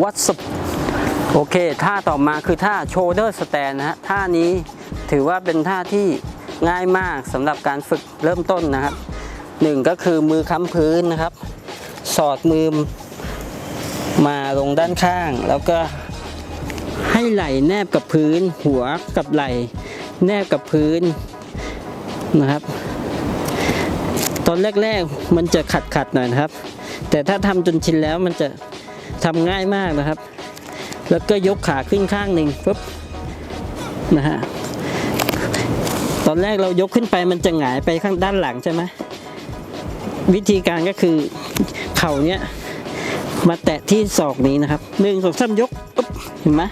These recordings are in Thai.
What's up โอเคท่าต่อมาคือท่า shoulder stand นะฮะท่านี้ถือว่าเป็นท่าที่ง่ายมากสำหรับการฝึกเริ่มต้นนะครับหนึ่งก็คือมือค้ำพื้นนะครับ สอดมือมาลงด้านข้าง แล้วก็ให้ไหล่แนบกับพื้น หัวกับไหล่แนบกับพื้นนะครับ ตอนแรกๆมันจะขัดขัดๆหน่อยนะครับ แต่ถ้าทำจนชินแล้วมันจะ ทำง่ายมากนะครับ แล้วก็ยกขาขึ้นข้างหนึ่งปุ๊บนะฮะตอนแรกเรายกขึ้นไปมันจะหงายไปข้างด้านหลังใช่ไหมวิธีการก็คือเข่าเนี้ยมาแตะที่ศอกนี้นะครับหนึ่งสองสามยกปุ๊บเห็นไหม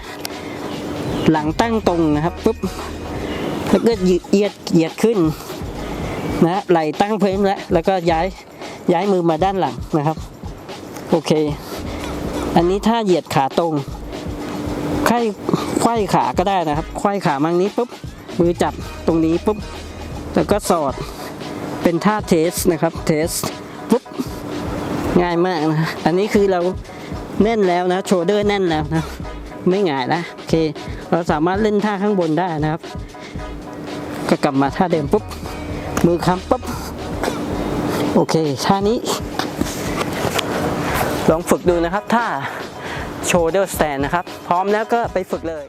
หลังตั้งตรงนะครับปุ๊บแล้วก็เหยียดเหยียดขึ้นนะไหลตั้งพื้นแล้วแล้วก็ย้ายย้ายมือมาด้านหลังนะครับ โอเค อันนี้ถ้าเหยียดขาตรงไข้ไขว้ขาก็ได้นะครับไขว้ขามั่งนี้ปุ๊บมือจับตรงนี้ปุ๊บแล้วก็สอดเป็นท่าเทสนะครับเทสปุ๊บง่ายมากนะอันนี้คือเราแน่นแล้วนะโชเดอร์แน่นแล้วนะไม่หงายแล้วโอเค เราสามารถเล่นท่าข้างบนได้นะครับ ก็กลับมาท่าเดิมปุ๊บมือค้ำปุ๊บโอเคท่านี้ ลองฝึกดูนะครับท่า shoulder stand นะครับ พร้อมแล้วก็ไปฝึกเลย